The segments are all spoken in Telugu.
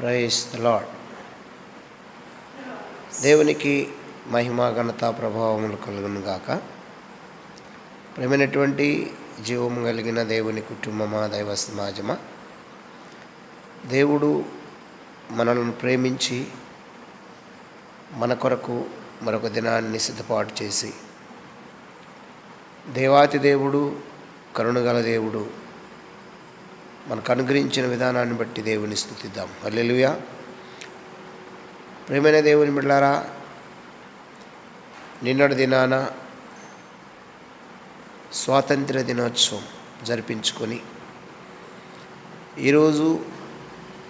ప్రైస్ ద లాడ్ దేవునికి మహిమా ఘనత ప్రభావములు కలుగును గాక. ప్రేమైనటువంటి జీవము కలిగిన దేవుని కుటుంబమా దైవ సమాజమా దేవుడు మనల్ని ప్రేమించి మన కొరకు మరొక దినాన్ని సిద్ధపాటు చేసి దేవాతి దేవుడు కరుణగల దేవుడు మనకు అనుగ్రహించిన విధానాన్ని బట్టి దేవుని స్థుతిద్దాం. అల్లెలుయా ప్రేమైన దేవుని బిడ్డారా నిన్నటి దినాన స్వాతంత్ర దినోత్సవం జరిపించుకొని ఈరోజు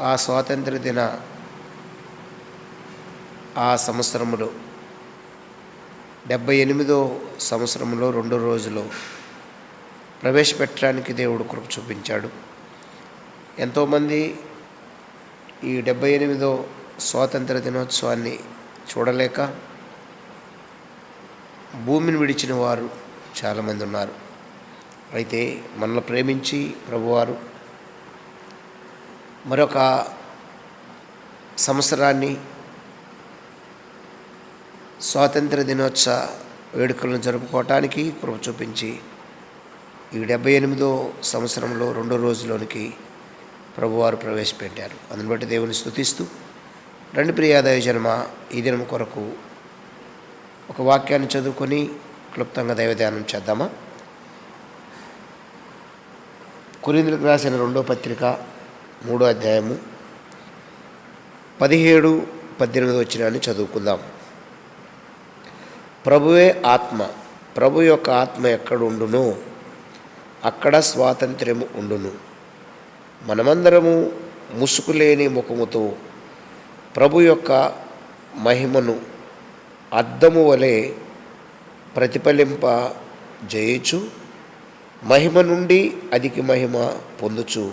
ఆ స్వాతంత్ర దిన ఆ సంవత్సరంలో డెబ్బై ఎనిమిదో సంవత్సరంలో రెండో రోజులో ప్రవేశపెట్టడానికి దేవుడు కృప చూపించాడు. ఎంతోమంది ఈ డెబ్బై ఎనిమిదో స్వాతంత్ర దినోత్సవాన్ని చూడలేక భూమిని విడిచిన వారు చాలామంది ఉన్నారు. అయితే మనల్ని ప్రేమించి ప్రభువారు మరొక సంవత్సరాన్ని స్వాతంత్ర దినోత్సవ వేడుకలను జరుపుకోవటానికి కృప చూపించి ఈ డెబ్బై ఎనిమిదో సంవత్సరంలో రెండో రోజులోనికి ప్రభువారు ప్రవేశపెట్టారు. అందుని బట్టి దేవుని స్థుతిస్తూ రెండు ప్రియాదయ జన్మ ఈ దినం కొరకు ఒక వాక్యాన్ని చదువుకొని క్లుప్తంగా దైవధ్యానం చేద్దామా? కురిందులకు రాసిన రెండో పత్రిక మూడో అధ్యాయము పదిహేడు పద్దెనిమిది వచ్చినాన్ని చదువుకుందాం. ప్రభువే ఆత్మ ప్రభు యొక్క ఆత్మ ఎక్కడ ఉండునో? అక్కడ స్వాతంత్ర్యము ఉండును. మనమందరము ముసుగులేని ముఖముతో ప్రభు యొక్క మహిమను అద్దము వలె ప్రతిఫలింప జయించు. మహిమ నుండి అధిక మహిమ పొందుచు.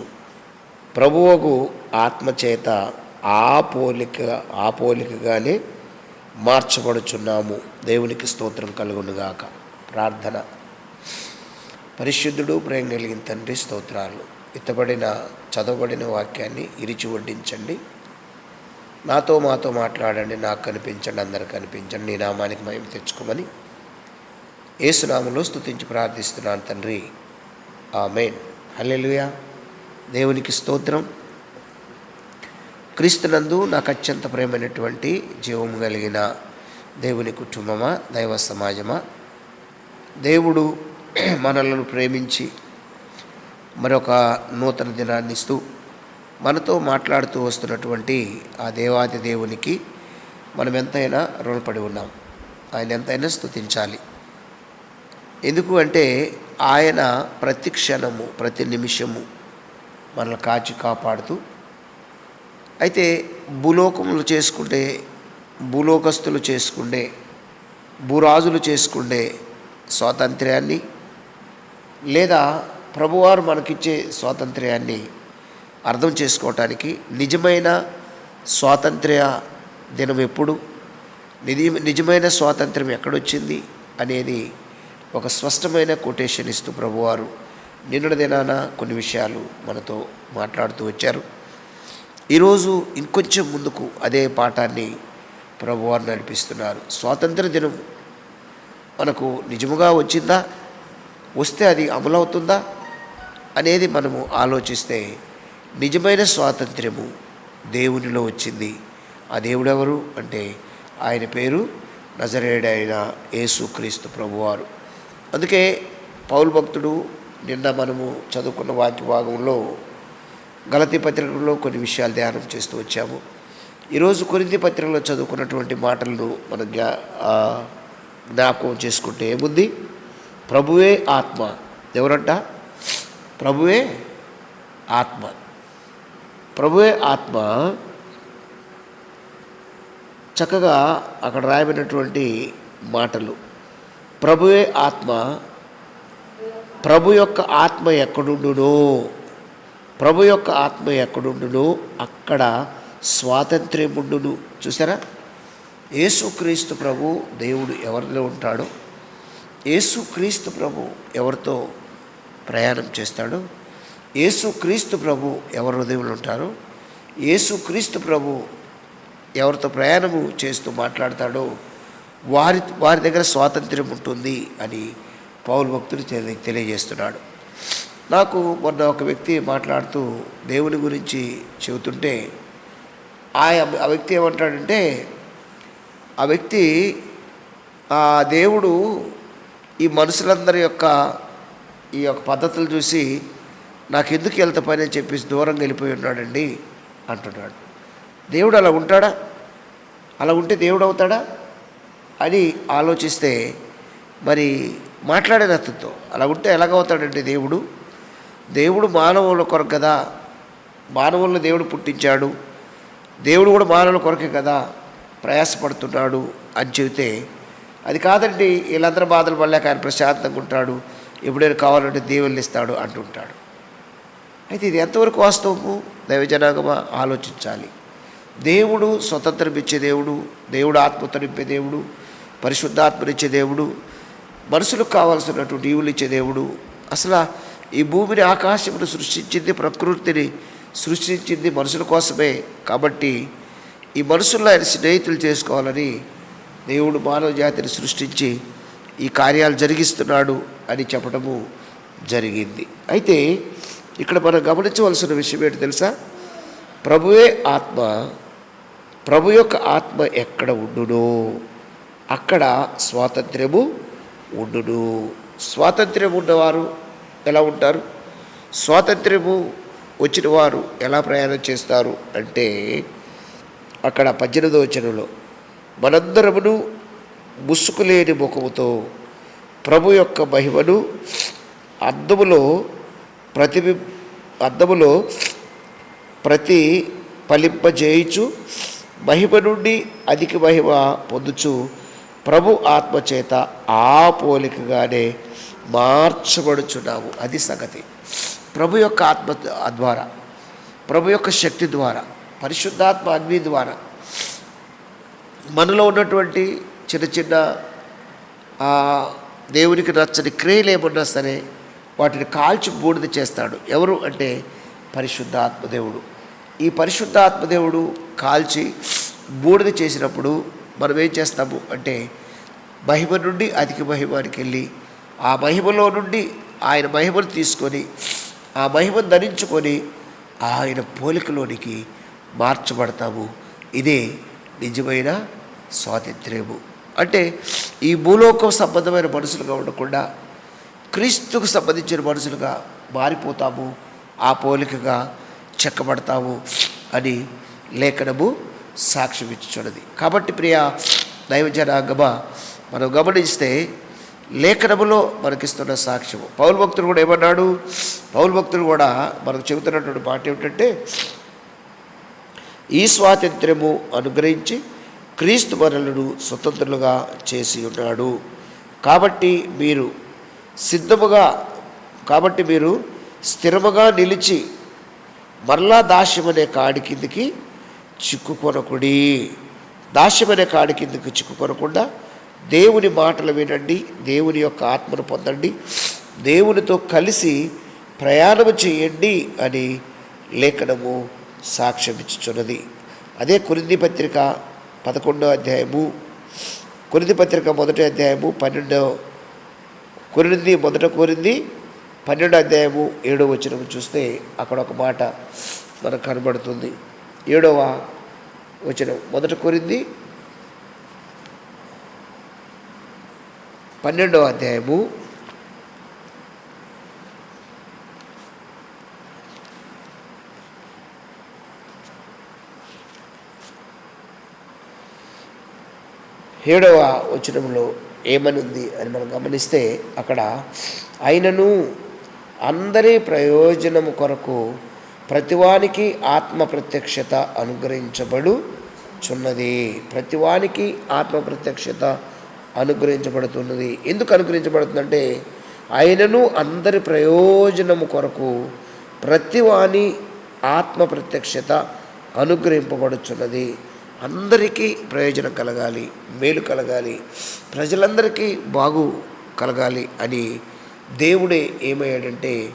ప్రభువకు ఆత్మచేత ఆ పోలిక ఆ పోలికగానే మార్చబడుచున్నాము. దేవునికి స్తోత్రం కలుగునుగాక. ప్రార్థన. పరిశుద్ధుడు ప్రేమ కలిగిన తండ్రి స్తోత్రాలు. ఇతబడిన చదవబడిన వాక్యాన్ని ఇరిచి వడ్డించండి. నాతో మాతో మాట్లాడండి నాకు కనిపించండి అందరికి కనిపించండి నీ నామానికి మేము తెచ్చుకోమని. ఏసునామంలో స్థుతించి ప్రార్థిస్తున్నాను తండ్రి. ఆమెన్. హల్లెలుయా. దేవునికి స్తోత్రం. క్రీస్తునందు నాకు అత్యంత ప్రేమైనటువంటి జీవము కలిగిన దేవుని కుటుంబమా దైవ సమాజమా? దేవుడు మనలను ప్రేమించి మరొక నూతన దినాన్ని ఇస్తూ మనతో మాట్లాడుతూ వస్తున్నటువంటి ఆ దేవాది దేవునికి మనం ఎంతైనా రుణపడి ఉన్నాం. ఆయన ఎంతైనా స్థుతించాలి ఎందుకు అంటే ఆయన ప్రతి క్షణము ప్రతి నిమిషము మనల్ని కాచి కాపాడుతూ అయితే భూలోకములు చేసుకుంటే భూలోకస్తులు చేసుకుండే భూరాజులు చేసుకుండే స్వాతంత్ర్యాన్ని లేదా ప్రభువారు మనకిచ్చే స్వాతంత్ర్యాన్ని అర్థం చేసుకోవటానికి నిజమైన స్వాతంత్ర్య దినం ఎప్పుడు? నిజ నిజమైన స్వాతంత్ర్యం ఎక్కడొచ్చింది అనేది ఒక స్పష్టమైన కొటేషన్ ఇస్తూ ప్రభువారు నిన్నటి దినాన కొన్ని విషయాలు మనతో మాట్లాడుతూ వచ్చారు. ఈరోజు ఇంకొంచెం ముందుకు అదే పాఠాన్ని ప్రభువారు నడిపిస్తున్నారు. స్వాతంత్ర దినం మనకు నిజముగా వచ్చిందా? వస్తే అది అమలవుతుందా? అనేది మనము ఆలోచిస్తే నిజమైన స్వాతంత్ర్యము దేవునిలో వచ్చింది. ఆ దేవుడెవరు అంటే ఆయన పేరు నజరేడైన యేసుక్రీస్తు ప్రభువారు. అందుకే పౌరు భక్తుడు నిన్న మనము చదువుకున్న వాక్య భాగంలో గలతి పత్రికలో కొన్ని విషయాలు ధ్యానం చేస్తూ వచ్చాము. ఈరోజు కొరింది పత్రికలో చదువుకున్నటువంటి మాటలను మనం జ్ఞా జ్ఞాపకం చేసుకుంటే ఏముంది? ప్రభువే ఆత్మ. ఎవరంట? ప్రభువే ఆత్మ. ప్రభువే ఆత్మ చక్కగా అక్కడ రాయబడినటువంటి మాటలు. ప్రభువే ఆత్మ ప్రభు యొక్క ఆత్మ ఎక్కడుండునో ప్రభు యొక్క ఆత్మ ఎక్కడుండునో అక్కడ స్వాతంత్ర్యం ఉండును. చూసారా? యేసుక్రీస్తు ప్రభు దేవుడు ఎవరిలో ఉంటాడో? యేసుక్రీస్తు ప్రభు ఎవరితో ప్రయాణం చేస్తాడు. యేసుక్రీస్తు ప్రభు ఎవరి హృదయంలో ఉంటారు? యేసుక్రీస్తు ప్రభు ఎవరితో ప్రయాణము చేస్తూ మాట్లాడతాడో వారి వారి దగ్గర స్వాతంత్ర్యం ఉంటుంది అని పౌరు భక్తుడు తెలి- తెలియజేస్తున్నాడు. నాకు మొన్న ఒక వ్యక్తి మాట్లాడుతూ దేవుని గురించి చెబుతుంటే ఆయన ఆ వ్యక్తి ఏమంటాడంటే ఆ వ్యక్తి ఆ దేవుడు ఈ మనుషులందరి యొక్క ఈ యొక్క పద్ధతులు చూసి నాకు ఎందుకు వెళ్తా పని అని చెప్పేసి దూరంగా వెళ్ళిపోయి ఉన్నాడండి అంటున్నాడు. దేవుడు అలా ఉంటాడా? అలా ఉంటే దేవుడు అవుతాడా? అని ఆలోచిస్తే మరి మాట్లాడే అతనితో అలా ఉంటే ఎలాగవుతాడండి దేవుడు? దేవుడు మానవుల కొరకు కదా? మానవులను దేవుడు పుట్టించాడు. దేవుడు కూడా మానవుల కొరకే కదా? ప్రయాసపడుతున్నాడు అని చెబితే అది కాదండి వీళ్ళందరూ బాధలు పడలేక ఆయన ప్రశాంతంగా ఉంటాడు. ఎప్పుడైనా కావాలంటే దేవుళ్ళు ఇస్తాడు అంటుంటాడు. అయితే ఇది ఎంతవరకు వాస్తవము? దైవజనాగమా? ఆలోచించాలి. దేవుడు స్వతంత్రం ఇచ్చే దేవుడు దేవుడు ఆత్మతో నింపే దేవుడు పరిశుద్ధాత్మనిచ్చే దేవుడు మనుషులకు కావాల్సినటువంటి ఈవులు ఇచ్చే దేవుడు. అసలు ఈ భూమిని ఆకాశమును సృష్టించింది ప్రకృతిని సృష్టించింది మనుషుల కోసమే కాబట్టి ఈ మనుషుల్లో ఆయన స్నేహితులు చేసుకోవాలని దేవుడు మానవ జాతిని సృష్టించి ఈ కార్యాలు జరిగిస్తున్నాడు అని చెప్పడము జరిగింది. అయితే ఇక్కడ మనం గమనించవలసిన విషయం ఏంటి తెలుసా? ప్రభువే ఆత్మ ప్రభు యొక్క ఆత్మ ఎక్కడ ఉండునో? అక్కడ స్వాతంత్ర్యము ఉండును. స్వాతంత్ర్యం ఉన్నవారు ఎలా ఉంటారు? స్వాతంత్ర్యము వచ్చిన వారు ఎలా ప్రయాణం చేస్తారు? అంటే అక్కడ పద్దెనిమిదో వచనంలో మనందరమును ముసుగులేని ముఖముతో ప్రభు యొక్క మహిమను అద్దములో ప్రతిబి అద్దములో ప్రతి ఫలింపజేయుచు మహిమ నుండి అధిక మహిమ పొందుచు ప్రభు ఆత్మచేత ఆ పోలికగానే మార్చబడుచున్నాము. అది సంగతి. ప్రభు యొక్క ఆత్మ ద్వారా ప్రభు యొక్క శక్తి ద్వారా పరిశుద్ధాత్మ అగ్ని ద్వారా మనలో ఉన్నటువంటి చిన్న చిన్న దేవునికి నచ్చని క్రియలు ఏమన్నా సరే వాటిని కాల్చి బూడిద చేస్తాడు. ఎవరు అంటే పరిశుద్ధాత్మదేవుడు ఈ పరిశుద్ధాత్మదేవుడు కాల్చి బూడిద చేసినప్పుడు మనం ఏం చేస్తాము అంటే మహిమ నుండి అధిక మహిమానికి వెళ్ళి ఆ మహిమలో నుండి ఆయన మహిమను తీసుకొని ఆ మహిమను ధరించుకొని ఆయన పోలికలోనికి మార్చబడతాము. ఇదే నిజమైన స్వాతంత్ర్యము. అంటే ఈ భూలోకం సంబంధమైన మనుషులుగా ఉండకుండా క్రీస్తుకు సంబంధించిన మనుషులుగా మారిపోతాము ఆ పోలికగా చెక్కబడతాము అని లేఖనము సాక్ష్యం ఇచ్చుచున్నది కాబట్టి ప్రియ దైవజనాంగమా మనం గమనిస్తే లేఖనములో మనకిస్తున్న సాక్ష్యము. పౌరు భక్తుడు కూడా ఏమన్నాడు? పౌరు భక్తుడు కూడా మనకు చెబుతున్నటువంటి మాట ఏమిటంటే ఈ స్వాతంత్ర్యము అనుగ్రహించి క్రీస్తు మనలను స్వతంత్రులుగా చేసి ఉన్నాడు. కాబట్టి మీరు సిద్ధముగా కాబట్టి మీరు స్థిరముగా నిలిచి మరలా దాస్యమనే కాడి కిందికి చిక్కుకొనకుడి. దాస్యమనే కాడి కిందికి చిక్కుకొనకుండా దేవుని మాటలు వినండి దేవుని యొక్క ఆత్మను పొందండి దేవునితో కలిసి ప్రయాణము చేయండి అని లేఖనము సాక్ష్యమిచ్చుచున్నది. అదే కురింది పత్రిక పదకొండో అధ్యాయము కొరింది పత్రిక మొదటి అధ్యాయము పన్నెండో కొరింది మొదట కోరింది పన్నెండో అధ్యాయము ఏడో వచ్చినము చూస్తే అక్కడ ఒక మాట మనకు కనబడుతుంది. ఏడవ వచ్చిన మొదట కోరింది పన్నెండవ అధ్యాయము ఏడవ వచనంలో ఏమనుంది అని మనం గమనిస్తే అక్కడ ఆయనను అందరి ప్రయోజనము కొరకు ప్రతివానికి ఆత్మ ప్రత్యక్షత అనుగ్రహించబడు చున్నది ప్రతివానికి ఆత్మ ప్రత్యక్షత అనుగ్రహించబడుతున్నది. ఎందుకు అనుగ్రహించబడుతుందంటే ఆయనను అందరి ప్రయోజనము కొరకు ప్రతివాని ఆత్మ ప్రత్యక్షత అనుగ్రహింపబడుచున్నది. అందరికీ ప్రయోజనం కలగాలి మేలు కలగాలి ప్రజలందరికీ బాగు కలగాలి అని దేవుడే ఏమయ్యాడంటే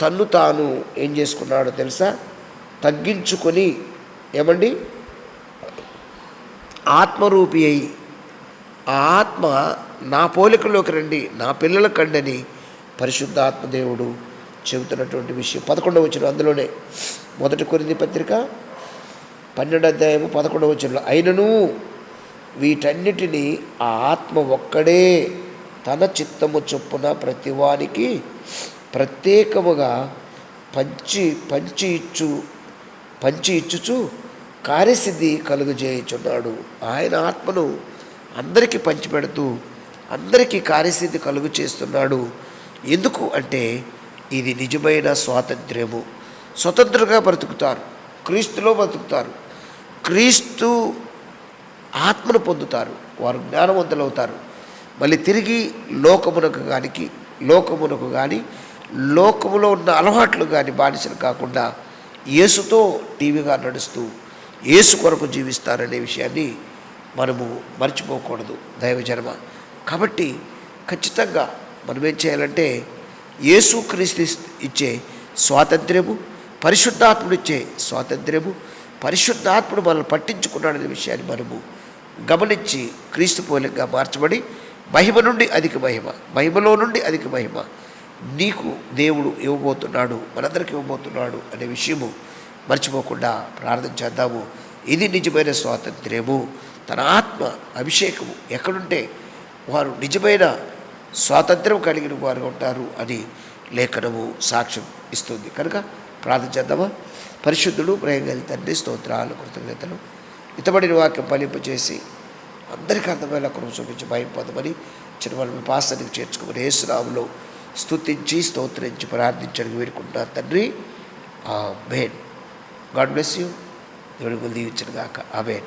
తన్ను తాను ఏం చేసుకున్నాడో తెలుసా? తగ్గించుకొని ఏమండి? ఆత్మరూపి అయి ఆ ఆత్మ నా పోలికలోకి రండి నా పిల్లల కండని పరిశుద్ధ ఆత్మదేవుడు చెబుతున్నటువంటి విషయం. పదకొండవ వచ్చిన అందులోనే. మొదటి కొరింది పత్రిక పన్నెండు అధ్యాయము పదకొండవ వచ్చిన అయినను వీటన్నిటినీ ఆ ఆత్మ ఒక్కడే తన చిత్తము చొప్పున ప్రతివానికి ప్రత్యేకముగా పంచి పంచి ఇచ్చు పంచి ఇచ్చుచు కార్యసిద్ధి కలుగజేయుచున్నాడు. ఆయన ఆత్మను అందరికీ పంచిపెడుతూ అందరికీ కార్యసిద్ధి కలుగు చేస్తున్నాడు ఎందుకు అంటే ఇది నిజమైన స్వాతంత్ర్యము. స్వతంత్రంగా బ్రతుకుతారు. క్రీస్తులో బ్రతుకుతారు. క్రీస్తు ఆత్మను పొందుతారు. వారు జ్ఞానవంతులవుతారు. మళ్ళీ తిరిగి లోకమునకు కానీ లోకమునకు కానీ లోకములో ఉన్న అలవాట్లు కానీ బానిసలు కాకుండా యేసుతో టీవీగా నడుస్తూ యేసు కొరకు జీవిస్తారనే విషయాన్ని మనము మర్చిపోకూడదు. దైవజన్మ. కాబట్టి ఖచ్చితంగా మనం ఏం చేయాలంటే యేసు క్రీస్తు ఇచ్చే స్వాతంత్ర్యము పరిశుద్ధాత్ముడిచ్చే స్వాతంత్ర్యము పరిశుద్ధాత్ముడు మనల్ని పట్టించుకున్నాడనే విషయాన్ని మనము గమనించి క్రీస్తు పోలికగా మార్చబడి మహిమ నుండి అధిక మహిమ మహిమలో నుండి అధిక మహిమ నీకు దేవుడు ఇవ్వబోతున్నాడు మనందరికి ఇవ్వబోతున్నాడు అనే విషయము మర్చిపోకుండా ప్రార్థన చేద్దాము. ఇది నిజమైన స్వాతంత్ర్యము. తన ఆత్మ అభిషేకము ఎక్కడుంటే వారు నిజమైన స్వాతంత్ర్యం కలిగిన వారు ఉంటారు అని లేఖనము సాక్ష్యం ఇస్తుంది. కనుక ప్రార్థన చేద్దామా? పరిశుద్ధుడు ప్రేమగలి తండ్రి స్తోత్రాలు కృతజ్ఞతలు. ఇతబడిన వాక్యం ఫలింపజేసి అందరికీ అర్థమయ్యేలా కృప చూపించి భయం పొందమని చిన్నవాళ్ళు మీ పాస్తానికి చేర్చుకోమని ఏసునాములో స్తుతించి స్తోత్రించి ప్రార్థించడానికి వేడుకుంటున్నారు తండ్రి. ఆ బేన్ గాడ్ బ్లెస్ యూ. దేవుడి దీవించను గాక ఆ బేన్